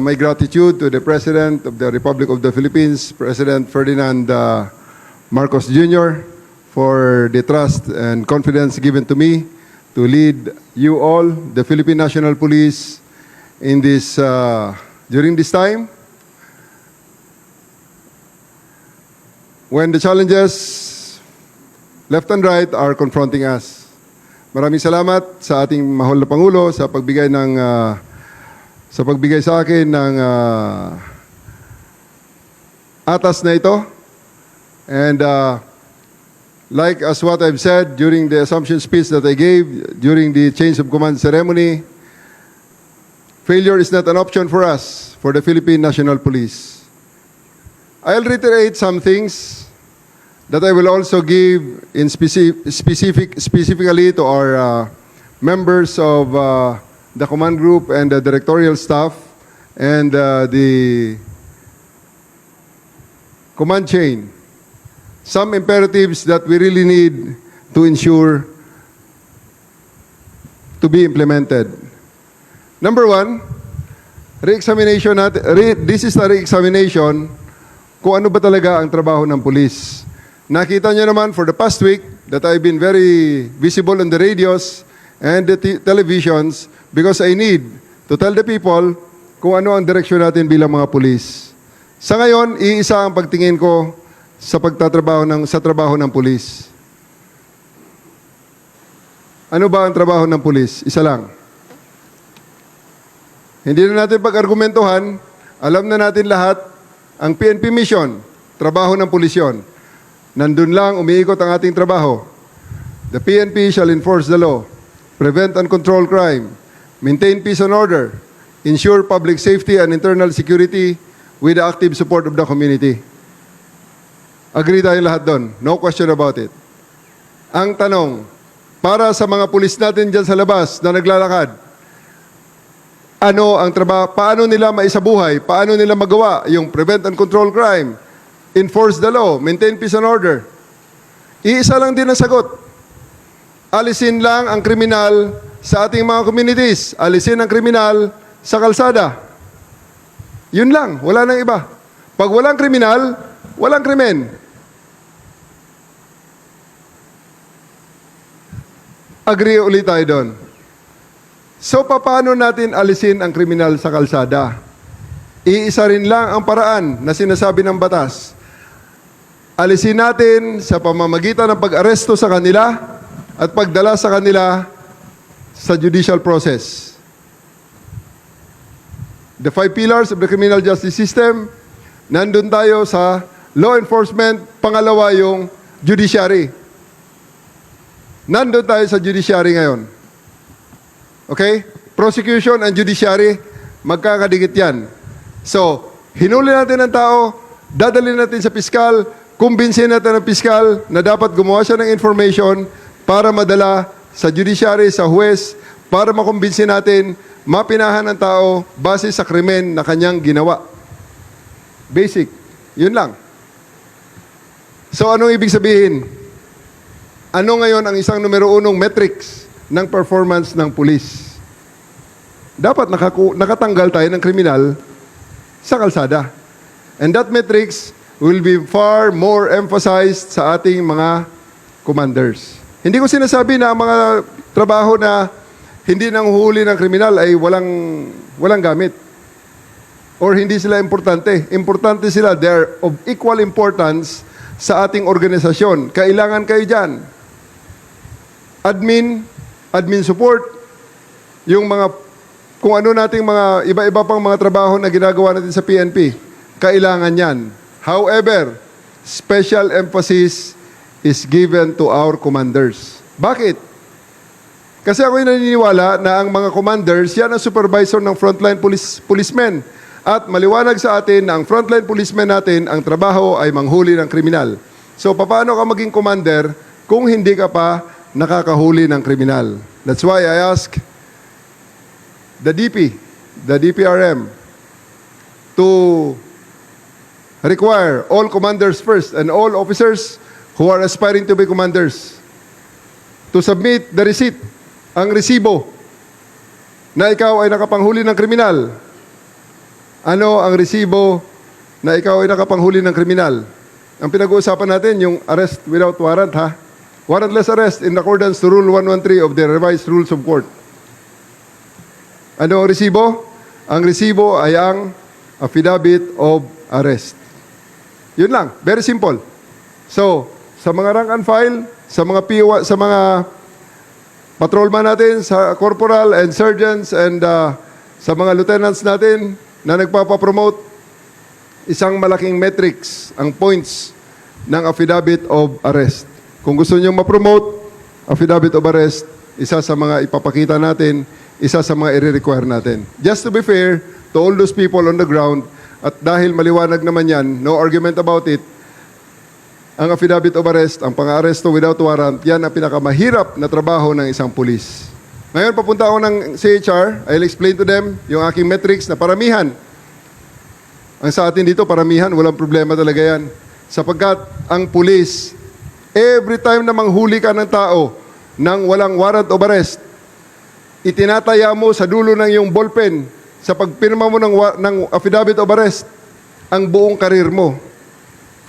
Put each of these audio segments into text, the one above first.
my gratitude to the President of the Republic of the Philippines, President Ferdinand uh, Marcos Jr., for the trust and confidence given to me to lead you all, the Philippine National Police, in this uh, during this time when the challenges left and right are confronting us. Maraming salamat sa ating mahal na Pangulo sa pagbigay ng ah, sa pagbigay sa akin ng ah, atas na ito. And uh, like as what I've said during the assumption speech that I gave during the change of command ceremony, failure is not an option for us, for the Philippine National Police. I'll reiterate some things that I will also give in speci- specific, specifically to our uh, members of uh, the command group and the directorial staff and uh, the command chain. Some imperatives that we really need to ensure to be implemented. Number one, re-examination natin, re- this is a re-examination kung ano ba talaga ang trabaho ng pulis. Nakita nyo naman for the past week that I've been very visible on the radios and the televisions because I need to tell the people kung ano ang direksyon natin bilang mga pulis. Sa ngayon, iisa ang pagtingin ko sa pagtatrabaho ng sa trabaho ng pulis. Ano ba ang trabaho ng pulis? Isa lang. Hindi na natin pag-argumentuhan, alam na natin lahat, ang PNP mission, trabaho ng pulis yun. Nandun lang, umiikot ang ating trabaho. The PNP shall enforce the law, prevent and control crime, maintain peace and order, ensure public safety and internal security with the active support of the community. Agree tayo lahat doon. No question about it. Ang tanong, para sa mga pulis natin dyan sa labas na naglalakad, ano ang trabaho, paano nila maisabuhay, paano nila magawa yung prevent and control crime, enforce the law, maintain peace and order. Iisa lang din ang sagot. Alisin lang ang kriminal sa ating mga communities. Alisin ang kriminal sa kalsada. Yun lang, wala nang iba. Pag walang kriminal, walang krimen. Agree ulit tayo doon. So, paano natin alisin ang kriminal sa kalsada? Iisa rin lang ang paraan na sinasabi ng batas. Alisin natin sa pamamagitan ng pag-aresto sa kanila at pagdala sa kanila sa judicial process. The five pillars of the criminal justice system, nandun tayo sa law enforcement, pangalawa yung judiciary. Nandun tayo sa judiciary ngayon. Okay? Prosecution and judiciary, magkakadikit yan. So, hinuli natin ang tao, dadalhin natin sa piskal, kumbinsin natin ang piskal na dapat gumawa siya ng information para madala sa judiciary, sa huwes, para makumbinsin natin, mapinahan ng tao base sa krimen na kanyang ginawa. Basic. Yun lang. So, anong ibig sabihin? Ano ngayon ang isang numero unong metrics ng performance ng pulis? Dapat nakaku- nakatanggal tayo ng kriminal sa kalsada. And that metrics will be far more emphasized sa ating mga commanders. Hindi ko sinasabi na ang mga trabaho na hindi nang huli ng kriminal ay walang walang gamit. Or hindi sila importante. Importante sila. They are of equal importance sa ating organisasyon. Kailangan kayo dyan. Admin, admin support, yung mga kung ano nating mga iba-iba pang mga trabaho na ginagawa natin sa PNP, kailangan yan. However, special emphasis is given to our commanders. Bakit? Kasi ako'y naniniwala na ang mga commanders, yan ang supervisor ng frontline police, policemen. At maliwanag sa atin na ang frontline policemen natin, ang trabaho ay manghuli ng kriminal. So, paano ka maging commander kung hindi ka pa nakakahuli ng kriminal? That's why I ask the DP, the DPRM, to require all commanders first and all officers who are aspiring to be commanders to submit the receipt, ang resibo, na ikaw ay nakapanghuli ng kriminal. ano ang resibo na ikaw ay nakapanghuli ng kriminal. Ang pinag-uusapan natin, yung arrest without warrant, ha? Warrantless arrest in accordance to Rule 113 of the Revised Rules of Court. Ano ang resibo? Ang resibo ay ang affidavit of arrest. Yun lang, very simple. So, sa mga rank and file, sa mga PO, sa mga patrolman natin, sa corporal and sergeants and uh, sa mga lieutenants natin na nagpapapromote, isang malaking metrics ang points ng affidavit of arrest. Kung gusto niyo ma-promote, affidavit of arrest, isa sa mga ipapakita natin, isa sa mga i-require natin. Just to be fair to all those people on the ground, at dahil maliwanag naman yan, no argument about it, ang affidavit of arrest, ang pang-aresto without warrant, yan ang pinakamahirap na trabaho ng isang pulis. Ngayon, papunta ako ng CHR. I'll explain to them yung aking metrics na paramihan. Ang sa atin dito, paramihan, walang problema talaga yan. Sapagkat ang pulis, every time na manghuli ka ng tao nang walang warrant of arrest, itinataya mo sa dulo ng iyong ballpen sa pagpirma mo ng, ng affidavit of arrest ang buong karir mo.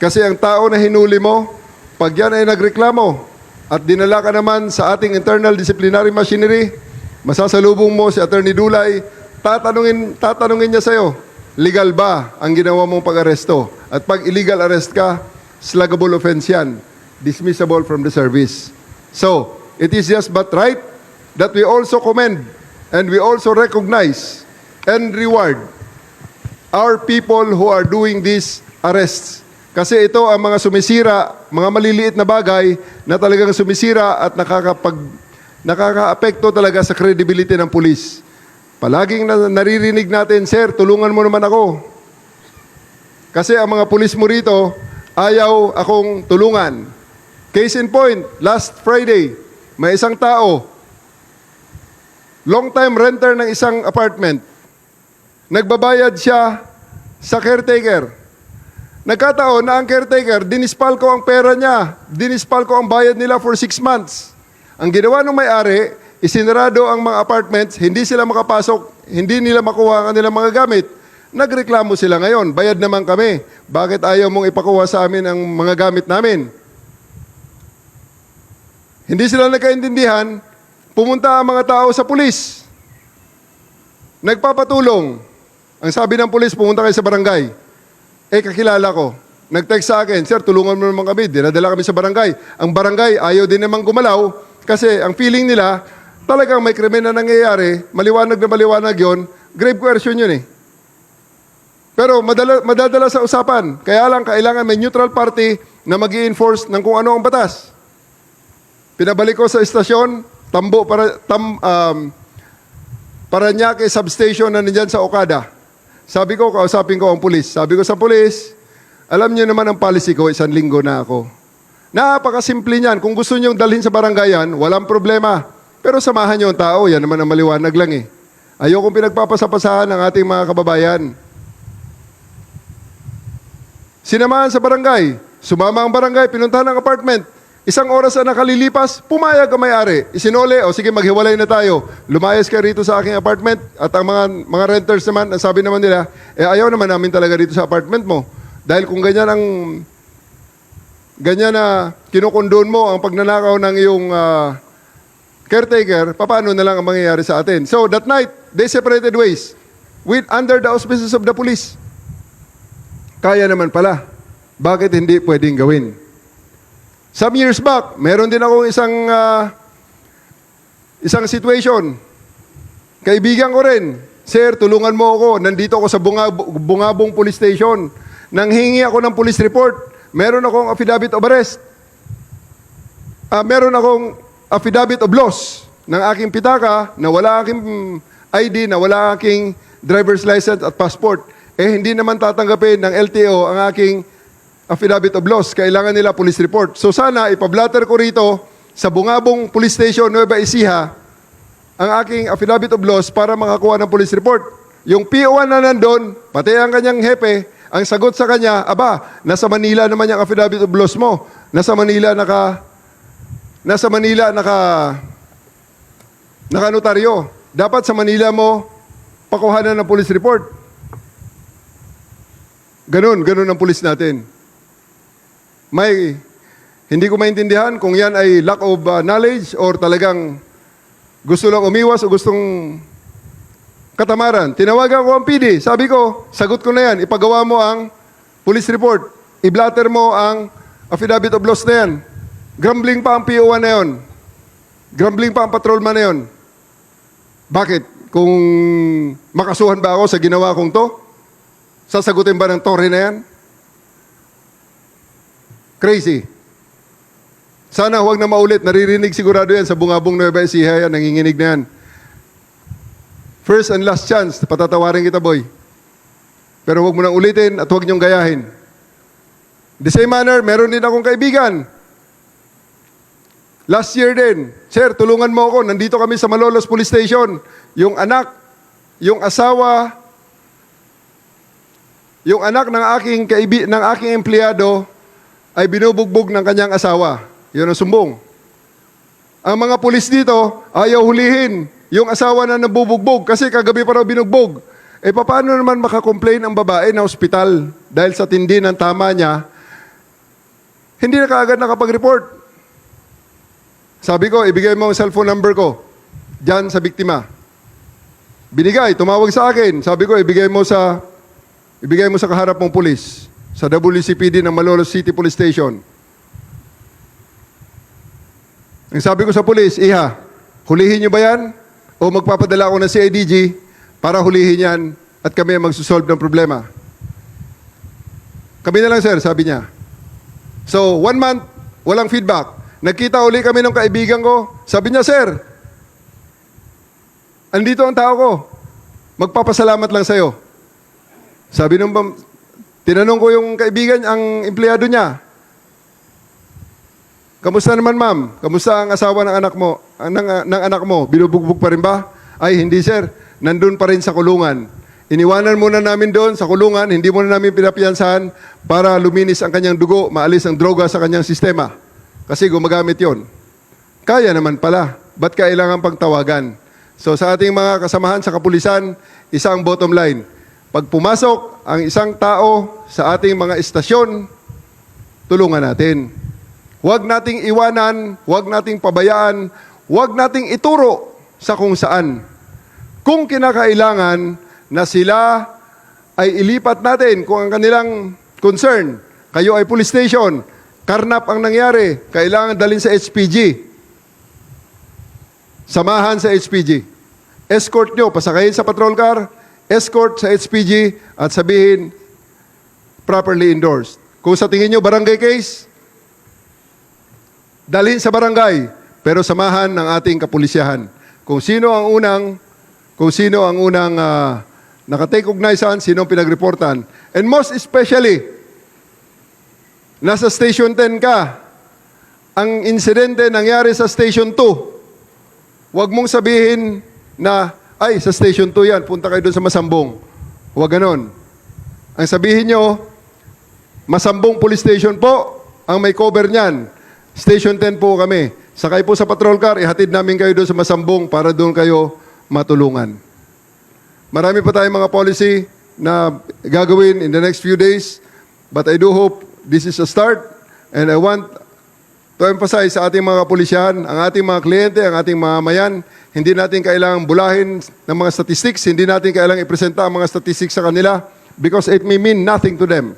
Kasi ang tao na hinuli mo, pag yan ay nagreklamo at dinala ka naman sa ating internal disciplinary machinery, masasalubong mo si Attorney Dulay, tatanungin, tatanungin niya sa'yo, legal ba ang ginawa mong pag-aresto? At pag illegal arrest ka, sluggable offense yan, dismissible from the service. So, it is just but right that we also commend and we also recognize and reward our people who are doing these arrests. Kasi ito ang mga sumisira, mga maliliit na bagay na talagang sumisira at nakakapag nakakaapekto talaga sa credibility ng pulis. Palaging na, naririnig natin, Sir, tulungan mo naman ako. Kasi ang mga pulis mo rito, ayaw akong tulungan. Case in point, last Friday, may isang tao, long time renter ng isang apartment, nagbabayad siya sa caretaker. Nagkataon na ang caretaker, dinispal ko ang pera niya, dinispal ko ang bayad nila for six months. Ang ginawa ng may-ari, isinarado ang mga apartments, hindi sila makapasok, hindi nila makuha ang kanilang mga gamit. Nagreklamo sila ngayon, bayad naman kami. Bakit ayaw mong ipakuha sa amin ang mga gamit namin? Hindi sila nagkaintindihan, pumunta ang mga tao sa pulis. Nagpapatulong. Ang sabi ng pulis, pumunta kayo sa barangay. Eh, kakilala ko. Nag-text sa akin, Sir, tulungan mo naman kami. Dinadala kami sa barangay. Ang barangay, ayaw din naman gumalaw kasi ang feeling nila, talagang may krimen na nangyayari, maliwanag na maliwanag yon, grave coercion yun eh. Pero madala, madadala sa usapan. Kaya lang, kailangan may neutral party na mag enforce ng kung ano ang batas. Pinabalik ko sa estasyon, Tambo para tam um, Paranaque substation na nandyan sa Okada. Sabi ko, kausapin ko ang pulis. Sabi ko sa pulis, alam niyo naman ang policy ko, isang linggo na ako. Napakasimple niyan. Kung gusto niyong dalhin sa barangayan, walang problema. Pero samahan niyo ang tao, yan naman ang maliwanag lang eh. Ayokong pinagpapasapasahan ng ating mga kababayan. Sinamahan sa barangay. Sumama ang barangay, pinuntahan ng apartment. Isang oras na nakalilipas, pumayag ang may-ari. Isinole, o sige, maghiwalay na tayo. Lumayas ka rito sa aking apartment. At ang mga, mga renters naman, ang sabi naman nila, eh ayaw naman namin talaga dito sa apartment mo. Dahil kung ganyan ang ganyan na kinukondon mo ang pagnanakaw ng iyong ah, caretaker, paano na lang ang mangyayari sa atin? So that night, they separated ways with under the auspices of the police. Kaya naman pala. Bakit hindi pwedeng gawin? Some years back, meron din akong isang ah, isang situation. Kaibigan ko rin, Sir, tulungan mo ako. Nandito ako sa Bungab- Bungabong Police Station. Nanghingi ako ng police report. Meron akong affidavit of arrest. Ah, meron akong affidavit of loss ng aking pitaka na wala aking ID, na wala aking driver's license at passport. Eh, hindi naman tatanggapin ng LTO ang aking affidavit of loss. Kailangan nila police report. So sana, ipablatter ko rito sa Bungabong Police Station, Nueva Ecija, ang aking affidavit of loss para makakuha ng police report. Yung PO1 na nandun, pati ang kanyang hepe, ang sagot sa kanya, aba, nasa Manila naman yung affidavit of loss mo. Nasa Manila naka, nasa Manila naka, naka notaryo. Dapat sa Manila mo, pakuhanan ng police report. Ganun, ganun ang pulis natin. May, hindi ko maintindihan kung yan ay lack of uh, knowledge or talagang gusto lang umiwas o gustong katamaran. Tinawagan ko ang PD. Sabi ko, sagot ko na yan. Ipagawa mo ang police report. I-blatter mo ang affidavit of loss na yan. Grumbling pa ang PO1 na yun. Grumbling pa ang patrolman na yun. Bakit? Kung makasuhan ba ako sa ginawa kong to? Sasagutin ba ng tore na yan? Crazy. Sana huwag na maulit. Naririnig sigurado yan sa bungabong Nueva Ecija yan. Nanginginig na yan. First and last chance. Patatawarin kita, boy. Pero huwag mo nang ulitin at huwag niyong gayahin. The same manner, meron din akong kaibigan. Last year din, Sir, tulungan mo ako. Nandito kami sa Malolos Police Station. Yung anak, yung asawa, yung anak ng aking kaibi, ng aking empleyado ay binubugbog ng kanyang asawa. Yun ang sumbong. Ang mga pulis dito ayaw hulihin yung asawa na nabubugbog kasi kagabi pa raw binugbog. Eh paano naman makakomplain ang babae na ospital dahil sa tindi ng tama niya, hindi na kaagad nakapag-report. Sabi ko, ibigay mo ang cellphone number ko dyan sa biktima. Binigay, tumawag sa akin. Sabi ko, ibigay mo sa ibigay mo sa kaharap mong pulis sa WCPD ng Malolos City Police Station. Ang sabi ko sa pulis, Iha, hulihin niyo ba yan? O magpapadala ako ng CIDG para hulihin yan at kami ang magsusolve ng problema. Kami na lang, sir, sabi niya. So, one month, walang feedback. Nagkita uli kami ng kaibigan ko. Sabi niya, sir, andito ang tao ko. Magpapasalamat lang sa'yo. Sabi nung, tinanong ko yung kaibigan, ang empleyado niya, Kamusta naman ma'am? Kamusta ang asawa ng anak mo? Ng, ng anak mo? Binubugbog pa rin ba? Ay, hindi sir. Nandun pa rin sa kulungan. Iniwanan muna namin doon sa kulungan, hindi muna namin pinapiyansahan para luminis ang kanyang dugo, maalis ang droga sa kanyang sistema. Kasi gumagamit yon. Kaya naman pala. Ba't kailangan pagtawagan? So sa ating mga kasamahan sa kapulisan, isang bottom line. Pag pumasok ang isang tao sa ating mga estasyon, tulungan natin. Huwag nating iwanan, huwag nating pabayaan, huwag nating ituro sa kung saan. Kung kinakailangan na sila ay ilipat natin kung ang kanilang concern, kayo ay police station, karnap ang nangyari, kailangan dalhin sa HPG. Samahan sa HPG. Escort nyo, pasakayin sa patrol car, escort sa HPG at sabihin properly endorsed. Kung sa tingin nyo barangay case, dalhin sa barangay, pero samahan ng ating kapulisyahan. Kung sino ang unang, kung sino ang unang uh, nakatake cognizance, sino pinagreportan. And most especially, nasa Station 10 ka, ang insidente nangyari sa Station 2. Huwag mong sabihin na, ay, sa Station 2 yan, punta kayo doon sa Masambong. Huwag ganon. Ang sabihin nyo, Masambong Police Station po, ang may cover niyan. Station 10 po kami. Sakay po sa patrol car, ihatid namin kayo doon sa Masambong para doon kayo matulungan. Marami pa tayong mga policy na gagawin in the next few days, but I do hope this is a start and I want to emphasize sa ating mga pulisyahan, ang ating mga kliyente, ang ating mga mayan, hindi natin kailangang bulahin ng mga statistics, hindi natin kailangang ipresenta ang mga statistics sa kanila because it may mean nothing to them.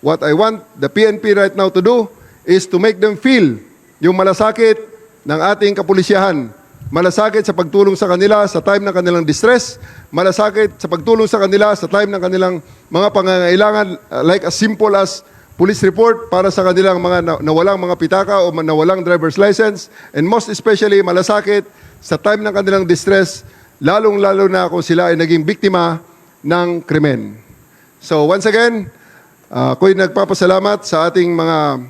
What I want the PNP right now to do is to make them feel yung malasakit ng ating kapulisyahan. Malasakit sa pagtulong sa kanila sa time ng kanilang distress, malasakit sa pagtulong sa kanila sa time ng kanilang mga pangangailangan uh, like as simple as police report para sa kanilang mga na- nawalang mga pitaka o nawalang driver's license. And most especially malasakit sa time ng kanilang distress lalong-lalo na kung sila ay naging biktima ng krimen. So once again, uh, ako'y nagpapasalamat sa ating mga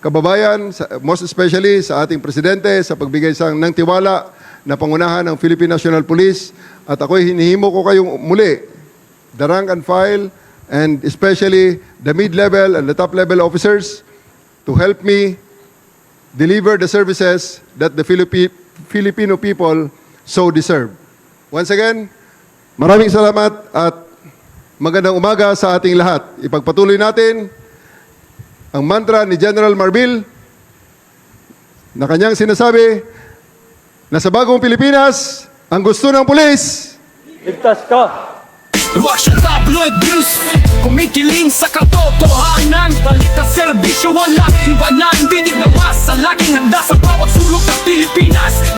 kababayan, sa- most especially sa ating presidente sa pagbigay sa ng tiwala na pangunahan ng Philippine National Police. At ako'y hinihimo ko kayong muli, the rank and file and especially the mid-level and the top-level officers to help me deliver the services that the Philippi- Filipino people so deserve. Once again, maraming salamat at magandang umaga sa ating lahat. Ipagpatuloy natin ang mantra ni General Marbil na kanyang sinasabi na sa bagong Pilipinas, ang gusto ng pulis, Ligtas ka! Russian tabloid news Kumikiling sa katotohanan. Balita serbisyo walang iwanan Dinig na masa Laging handa sa bawat sulok ng Pilipinas